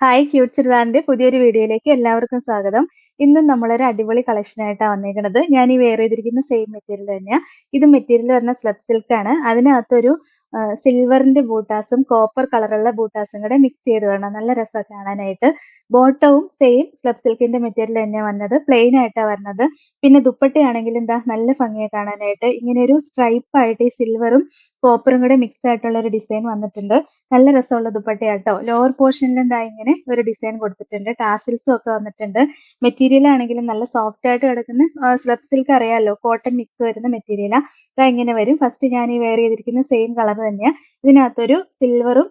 Hi cute ചെറുതാറിന്റെ പുതിയൊരു വീഡിയോയിലേക്ക് എല്ലാവർക്കും സ്വാഗതം. ഇന്നും നമ്മളൊരു അടിപൊളി കളക്ഷൻ ആയിട്ടാണ് വന്നേക്കുന്നത് ഞാൻ ഈ വെയർ ചെയ്തിരിക്കുന്ന സെയിം മെറ്റീരിയൽ തന്നെയാണ് ഇത് മെറ്റീരിയൽ പറഞ്ഞ സ്ലബ് സിൽക്ക് ആണ്. അതിനകത്തൊരു സിൽവറിന്റെ ബൂട്ടാസും കോപ്പർ കളറുള്ള ബൂട്ടാസും കൂടെ മിക്സ് ചെയ്ത് വേണം നല്ല രസമാണ് കാണാനായിട്ട്. ബോട്ടവും സെയിം സ്ലബ് സിൽക്കിന്റെ മെറ്റീരിയൽ തന്നെയാണ് വന്നത്. പ്ലെയിൻ ആയിട്ടാണ് വരുന്നത് പിന്നെ ദുപ്പട്ടയാണെങ്കിലും എന്താ നല്ല ഭംഗിയാണ് കാണാനായിട്ട്. ഇങ്ങനെ ഒരു സ്ട്രൈപ്പ് ആയിട്ട് ഈ സിൽവറും കോപ്പറും കൂടെ മിക്സ് ആയിട്ടുള്ള ഒരു ഡിസൈൻ വന്നിട്ടുണ്ട്. നല്ല രസമുള്ള ദുപ്പട്ടയാട്ടോ. ലോവർ പോർഷനിൽ എന്താ ഇങ്ങനെ ഒരു ഡിസൈൻ കൊടുത്തിട്ടുണ്ട്. ടാസിൽസും ഒക്കെ വന്നിട്ടുണ്ട്. മെറ്റീരിയൽ ആണെങ്കിലും നല്ല സോഫ്റ്റ് ആയിട്ട് കിടക്കുന്ന സ്ലബ് സിൽക്ക് അറിയാമല്ലോ കോട്ടൺ മിക്സ് വരുന്ന മെറ്റീരിയലാണ് ഇതാ ഇങ്ങനെ വരും. ഫസ്റ്റ് ഞാൻ ഈ വെയർ ചെയ്തിരിക്കുന്ന സെയിം കളർ തന്നെയാണ് ഇതിനകത്തൊരു സിൽവറും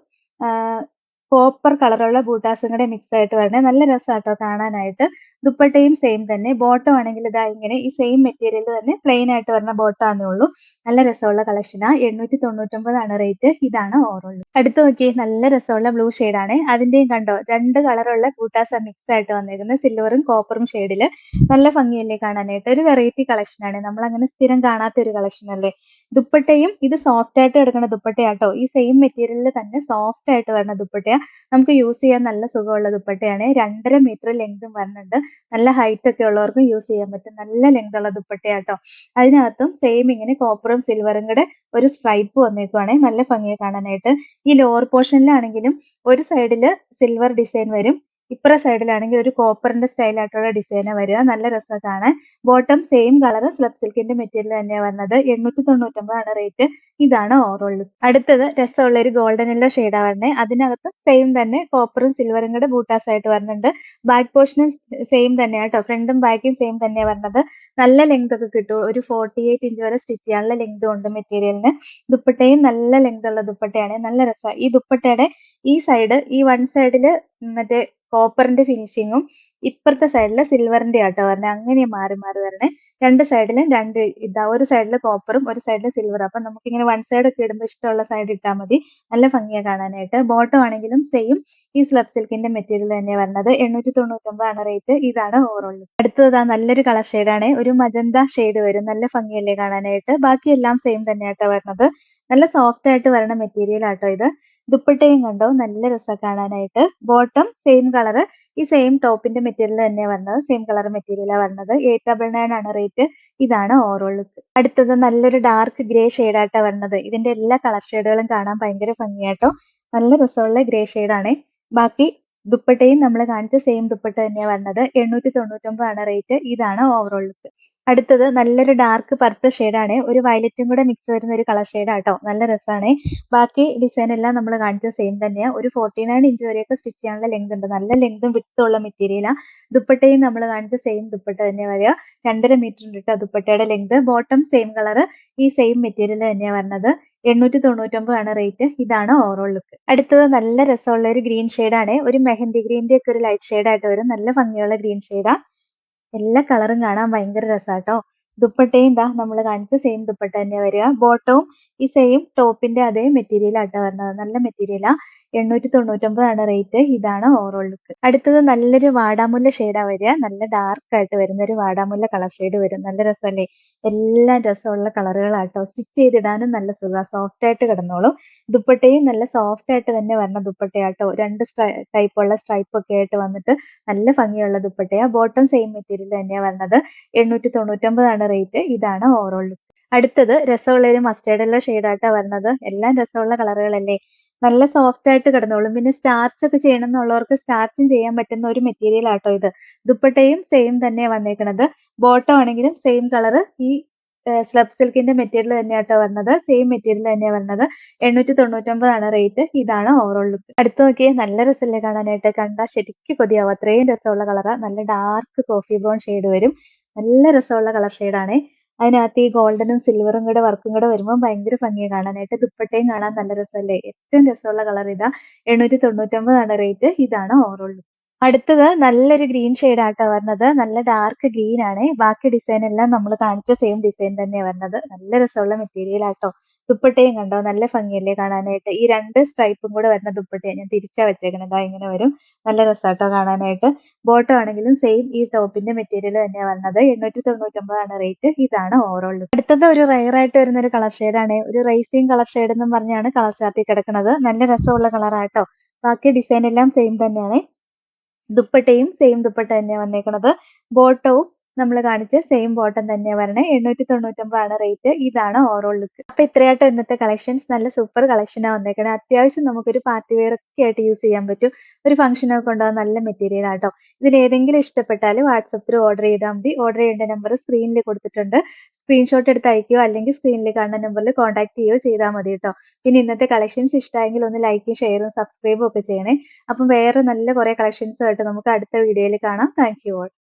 കോപ്പർ കളറുള്ള ബൂട്ടാസും കൂടെ മിക്സ് ആയിട്ട് വരണേ. നല്ല രസമാട്ടോ കാണാനായിട്ട്. ദുപ്പട്ടയും സെയിം തന്നെ. ബോട്ടം ആണെങ്കിൽ ഇതാ ഇങ്ങനെ ഈ സെയിം മെറ്റീരിയൽ തന്നെ പ്ലെയിൻ ആയിട്ട് വരുന്ന ബോട്ടാന്നേ ഉള്ളൂ. നല്ല രസമുള്ള കളക്ഷനാ എണ്ണൂറ്റി തൊണ്ണൂറ്റൊമ്പതാണ് റേറ്റ് ഇതാണ് ഓറുള്ളൂ അടുത്ത് നോക്കി നല്ല രസമുള്ള ബ്ലൂ ആണ്. അതിന്റെയും കണ്ടോ? രണ്ട് കളറുള്ള ബൂട്ടാസ് മിക്സ് ആയിട്ട് വന്നിരിക്കുന്നത് സിൽവറും കോപ്പറും ഷെയ്ഡിൽ നല്ല ഭംഗിയല്ലേ കാണാനായിട്ട്. ഒരു വെറൈറ്റി കളക്ഷനാണ് നമ്മൾ അങ്ങനെ സ്ഥിരം കാണാത്ത ഒരു കളക്ഷൻ അല്ലേ? ദുപ്പട്ടയും ഇത് സോഫ്റ്റ് ആയിട്ട് കിടക്കുന്ന ദുപ്പട്ടയാട്ടോ. ഈ സെയിം മെറ്റീരിയലിൽ തന്നെ സോഫ്റ്റ് ആയിട്ട് വരുന്ന ദുപ്പട്ടയാ. നമുക്ക് യൂസ് ചെയ്യാൻ നല്ല സുഖമുള്ള ദുപ്പട്ടയാണ്. രണ്ടര മീറ്റർ ലെങ്തും വരുന്നുണ്ട്. നല്ല ഹൈറ്റ് ഒക്കെ ഉള്ളവർക്കും യൂസ് ചെയ്യാൻ പറ്റും. നല്ല ലെങ്ത് ഉള്ള ദുപ്പട്ടയാട്ടോ. അതിനകത്തും സെയിം ഇങ്ങനെ കോപ്പറും സിൽവറും കൂടെ ഒരു സ്ട്രൈപ്പ് വന്നേക്കുവാണെ. നല്ല ഭംഗിയെ കാണാനായിട്ട്. ഈ ലോവർ പോർഷനിലാണെങ്കിലും ഒരു സൈഡിൽ സിൽവർ ഡിസൈൻ വരും. ഇപ്പുറ സൈഡിലാണെങ്കിൽ ഒരു കോപ്പറിന്റെ സ്റ്റൈലായിട്ടുള്ള ഡിസൈൻ വരിക. നല്ല രസം കാണാൻ ബോട്ടം സെയിം കളർ സ്ലബ് സിൽക്കിന്റെ മെറ്റീരിയൽ തന്നെയാണ് വന്നത്. എണ്ണൂറ്റി തൊണ്ണൂറ്റൊമ്പതാണ് റേറ്റ് ഇതാണ് ഓവറോൾ അടുത്തത് രസമുള്ള ഒരു ഗോൾഡൻ എല്ലോ ഷെയ്ഡാ വരുന്നത് അതിനകത്ത് സെയിം തന്നെ കോപ്പറും സിൽവറും കൂടെ ബൂട്ടാസ് ആയിട്ട് വരുന്നുണ്ട് ബാക്ക് പോർഷനും സെയിം തന്നെയാണ് കേട്ടോ. ഫ്രണ്ടും ബാക്കും സെയിം തന്നെയാണ് വരുന്നത് നല്ല ലെങ്ത് ഒക്കെ കിട്ടും. ഒരു ഫോർട്ടി എയ്റ്റ് ഇഞ്ച് വരെ സ്റ്റിച്ച് ചെയ്യാനുള്ള ലെങ്ത് ഉണ്ട് മെറ്റീരിയലിന് ദുപ്പട്ടയും നല്ല ലെങ്ത് ഉള്ള ദുപ്പട്ടയാണ്. നല്ല രസമാണ് ഈ ദുപ്പട്ടയുടെ ഈ സൈഡ് ഈ വൺ സൈഡിൽ മറ്റേ കോപ്പറിന്റെ ഫിനിഷിങ്ങും ഇപ്പുറത്തെ സൈഡിൽ സിൽവറിന്റെ ആട്ടോ വരണേ. അങ്ങനെ മാറി മാറി വരണേ. രണ്ട് സൈഡിലും രണ്ട് ഇതാ ഒരു സൈഡിൽ കോപ്പറും ഒരു സൈഡിൽ സിൽവറും അപ്പൊ നമുക്ക് ഇങ്ങനെ വൺ സൈഡ് ഒക്കെ ഇടുമ്പോൾ ഇഷ്ടമുള്ള സൈഡ് ഇട്ടാൽ മതി. നല്ല ഭംഗിയാ കാണാനായിട്ട്. ബോട്ടം ആണെങ്കിലും സെയിം ഈ സ്ലബ് സിൽക്കിന്റെ മെറ്റീരിയൽ തന്നെയാണ് വരുന്നത് എണ്ണൂറ്റി തൊണ്ണൂറ്റൊമ്പതാണ് റേറ്റ് ഇതാണ് ഓവറോൾ അടുത്തത് നല്ലൊരു കളർ ഷെയ്ഡാണ് ഒരു മജന്ത ഷെയ്ഡ് വരും. നല്ല ഭംഗിയല്ലേ കാണാനായിട്ട്. ബാക്കിയെല്ലാം സെയിം തന്നെയാട്ടോ വരുന്നത് നല്ല സോഫ്റ്റ് ആയിട്ട് വരണ മെറ്റീരിയൽ ആട്ടോ ഇത്. ദുപ്പട്ടയും കണ്ടോ? നല്ല രസമാണ് കാണാനായിട്ട്. ബോട്ടം സെയിം കളർ ഈ സെയിം ടോപ്പിന്റെ മെറ്റീരിയൽ തന്നെയാണ് വരുന്നത് സെയിം കളർ മെറ്റീരിയലാണ് വരുന്നത് എയ്റ്റ് ഡബിൾ നയൻ ആണ് റേറ്റ് ഇതാണ് ഓവറോൾ ലുക്ക് അടുത്തത് നല്ലൊരു ഡാർക്ക് ഗ്രേ ഷെയ്ഡായിട്ടാണ് വരുന്നത് ഇതിന്റെ എല്ലാ കളർ ഷെയ്ഡുകളും കാണാൻ ഭയങ്കര ഭംഗിയാട്ടോ. നല്ല രസമുള്ള ഗ്രേ ഷെയ്ഡാണ് ബാക്കി ദുപ്പട്ടയും നമ്മൾ കാണിച്ച സെയിം ദുപ്പട്ട തന്നെയാണ് വരുന്നത് എണ്ണൂറ്റി തൊണ്ണൂറ്റൊമ്പതാണ് റേറ്റ് ഇതാണ് ഓവറോൾ ലുക്ക് അടുത്തത് നല്ലൊരു ഡാർക്ക് പർപ്പിൾ ആണ്. ഒരു വയലറ്റും കൂടെ മിക്സ് വരുന്ന ഒരു കളർ ഷെയ്ഡാട്ടോ നല്ല രസമാണ് ബാക്കി ഡിസൈൻ എല്ലാം നമ്മൾ കാണിച്ച സെയിം തന്നെയാണ് ഒരു ഫോർട്ടി നയൻ ഇഞ്ച് വരെയൊക്കെ സ്റ്റിച്ച് ചെയ്യാനുള്ള ലെങ്ത് ഉണ്ട്. നല്ല ലെങ്തും വിട്ടുള്ള മെറ്റീരിയലാണ് ദുപ്പട്ടയും നമ്മൾ കാണിച്ച സെയിം ദുപ്പട്ട തന്നെ വരിക. രണ്ടര മീറ്റർ ഉണ്ട് കേട്ടോ ദുപ്പട്ടയുടെ ലെങ്ത് ബോട്ടം സെയിം കളർ ഈ സെയിം മെറ്റീരിയൽ തന്നെയാണ് വരുന്നത് എണ്ണൂറ്റി ആണ് റേറ്റ് ഇതാണ് ഓവറോൾ ലുക്ക് അടുത്തത് നല്ല രസമുള്ള ഒരു ഗ്രീൻ ആണ്. ഒരു മെഹന്തി ഗ്രീന്റെ ഒക്കെ ഒരു ലൈറ്റ് ഷെയ്ഡായിട്ട് വരും. നല്ല ഭംഗിയുള്ള ഗ്രീൻ ഷെയ്ഡാ എല്ലാ കളറും കാണാൻ ഭയങ്കര രസാട്ടോ. ദുപ്പട്ടയും ഇതാ നമ്മൾ കാണിച്ച സെയിം ദുപ്പട്ട തന്നെ വരിക. ബോട്ടവും ഈ സെയിം ടോപ്പിന്റെ അതേ മെറ്റീരിയൽ ആട്ടോ വരുന്നത് നല്ല മെറ്റീരിയലാ എണ്ണൂറ്റി തൊണ്ണൂറ്റൊമ്പതാണ് റേറ്റ് ഇതാണ് ഓവറോൾ ലുക്ക് അടുത്തത് നല്ലൊരു വാടാമുല്ല ഷെയ്ഡാ വരിക. നല്ല ഡാർക്ക് ആയിട്ട് വരുന്ന ഒരു വാടാമുല്ല കളർ ഷെയ്ഡ് വരും. നല്ല രസമല്ലേ എല്ലാം രസമുള്ള കളറുകളാട്ടോ. സ്റ്റിച്ച് ചെയ്തിടാനും നല്ല സുഖം. സോഫ്റ്റ് ആയിട്ട് കിടന്നോളും. ദുപ്പട്ടയും നല്ല സോഫ്റ്റ് ആയിട്ട് തന്നെ വരണം ദുപ്പട്ടയാട്ടോ. രണ്ട് ടൈപ്പ് ഉള്ള സ്ട്രൈപ്പ് ഒക്കെ ആയിട്ട് വന്നിട്ട് നല്ല ഭംഗിയുള്ള ദുപ്പട്ടയാ. ബോട്ടം സെയിം മെറ്റീരിയൽ തന്നെയാണ് വരുന്നത് എണ്ണൂറ്റി തൊണ്ണൂറ്റൊമ്പതാണ് റേറ്റ് ഇതാണ് ഓവറോൾ ലുക്ക് അടുത്തത് രസമുള്ള ഒരു മസ്റ്റേർഡ് ഷെയ്ഡ് ഷെയ്ഡായിട്ടാണ് വരുന്നത്. എല്ലാം രസമുള്ള കളറുകളല്ലേ നല്ല സോഫ്റ്റ് ആയിട്ട് കിടന്നോളും. പിന്നെ സ്റ്റാർച്ച് ഒക്കെ ചെയ്യണം എന്നുള്ളവർക്ക് സ്റ്റാർച്ചും ചെയ്യാൻ പറ്റുന്ന ഒരു മെറ്റീരിയൽ ആട്ടോ ഇത്. ദുപ്പട്ടയും സെയിം തന്നെ വന്നേക്കുന്നത് ബോട്ടം ആണെങ്കിലും സെയിം കളർ ഈ സ്ലബ് സിൽക്കിന്റെ മെറ്റീരിയൽ തന്നെയാട്ടോ വരുന്നത് സെയിം മെറ്റീരിയൽ തന്നെയാണ് വരുന്നത് എണ്ണൂറ്റി തൊണ്ണൂറ്റൊമ്പതാണ് റേറ്റ് ഇതാണ് ഓവറോൾ ലുക്ക് അടുത്ത് നോക്കിയേ നല്ല രസമല്ലേ കാണാനായിട്ട്. കണ്ടാൽ ശരിക്കും കൊതിയാവും. അത്രയും രസമുള്ള കളറാണ് നല്ല ഡാർക്ക് കോഫി ബ്രൗൺ ഷെയ്ഡ് വരും. നല്ല രസമുള്ള കളർ ഷെയ്ഡാണേ അതിനകത്ത് ഈ ഗോൾഡനും സിൽവറും കൂടെ വർക്കും കൂടെ വരുമ്പോൾ ഭയങ്കര ഭംഗിയാണ് കാണാനായിട്ട്. ദുപ്പട്ടയും കാണാൻ നല്ല രസമല്ലേ? ഏറ്റവും രസമുള്ള കളർ ഇതാ. എണ്ണൂറ്റി തൊണ്ണൂറ്റൊമ്പതാണ് റേറ്റ് ഇതാണ് ഓവറോൾ അടുത്തത് നല്ലൊരു ഗ്രീൻ ഷെയ്ഡ് ആട്ടോ വരുന്നത് നല്ല ഡാർക്ക് ഗ്രീൻ ആണ്. ബാക്കി ഡിസൈൻ എല്ലാം നമ്മൾ കാണിച്ച സെയിം ഡിസൈൻ തന്നെയാണ് വരുന്നത് നല്ല രസമുള്ള മെറ്റീരിയൽ ആട്ടോ. ദുപ്പട്ടയും കണ്ടോ? നല്ല ഭംഗിയല്ലേ കാണാനായിട്ട്. ഈ രണ്ട് സ്ട്രൈപ്പും കൂടെ വരുന്ന ദുപ്പട്ടയാണ് ഞാൻ തിരിച്ചാ വെച്ചേക്കണത് ഇങ്ങനെ വരും. നല്ല രസാട്ടോ കാണാനായിട്ട്. ബോട്ടം ആണെങ്കിലും സെയിം ഈ ടോപ്പിന്റെ മെറ്റീരിയൽ തന്നെയാണ് വരുന്നത് എണ്ണൂറ്റി തൊണ്ണൂറ്റൊമ്പതാണ് റേറ്റ് ഇതാണ് ഓവറോൾ അടുത്തത് ഒരു റയർ ആയിട്ട് വരുന്ന ഒരു കളർ ആണ്. ഒരു റൈസിങ് കളർ ഷെയ്ഡ് എന്നും പറഞ്ഞാണ് കളർ ചാർട്ടിൽ കിടക്കുന്നത്. നല്ല രസമുള്ള കളറാട്ടോ ബാക്കി ഡിസൈൻ എല്ലാം സെയിം തന്നെയാണ്. ദുപ്പട്ടയും സെയിം ദുപ്പട്ട തന്നെയാണ് വന്നേക്കുന്നത് ബോട്ടവും നമ്മൾ കാണിച്ച സെയിം ബോട്ടം തന്നെയാണ് വരണേ. എണ്ണൂറ്റി തൊണ്ണൂറ്റൊമ്പതാണ് റേറ്റ് ഇതാണ് ഓവറോൾ ലുക്ക് അപ്പൊ ഇത്രയായിട്ട് ഇന്നത്തെ കളക്ഷൻസ് നല്ല സൂപ്പർ കളക്ഷനാണ് വന്നേക്കണേ. അത്യാവശ്യം നമുക്കൊരു പാർട്ടി വെയർ ഒക്കെ ആയിട്ട് യൂസ് ചെയ്യാൻ പറ്റും. ഒരു ഫംഗ്ഷനൊക്കെ കൊണ്ടുപോകാൻ നല്ല മെറ്റീരിയൽ ആട്ടോ. ഇതിൽ ഏതെങ്കിലും ഇഷ്ടപ്പെട്ടാൽ വാട്സപ്പിൽ ഓർഡർ ചെയ്താൽ മതി. ഓർഡർ ചെയ്യേണ്ട നമ്പർ സ്ക്രീനിൽ കൊടുത്തിട്ടുണ്ട്. സ്ക്രീൻഷോട്ട് എടുത്ത് അയക്കുകയോ അല്ലെങ്കിൽ സ്ക്രീനിൽ കാണുന്ന നമ്പറിൽ കോൺടാക്ട് ചെയ്യുകയോ ചെയ്താൽ മതി കേട്ടോ. പിന്നെ ഇന്നത്തെ കളക്ഷൻസ് ഇഷ്ടമായെങ്കിൽ ഒന്ന് ലൈക്കും ഷെയറും സബ്സ്ക്രൈബും ഒക്കെ ചെയ്യണേ. അപ്പം വേറെ നല്ല കുറേ കളക്ഷൻസുമായിട്ട് നമുക്ക് അടുത്ത വീഡിയോയിൽ കാണാം. Thank you all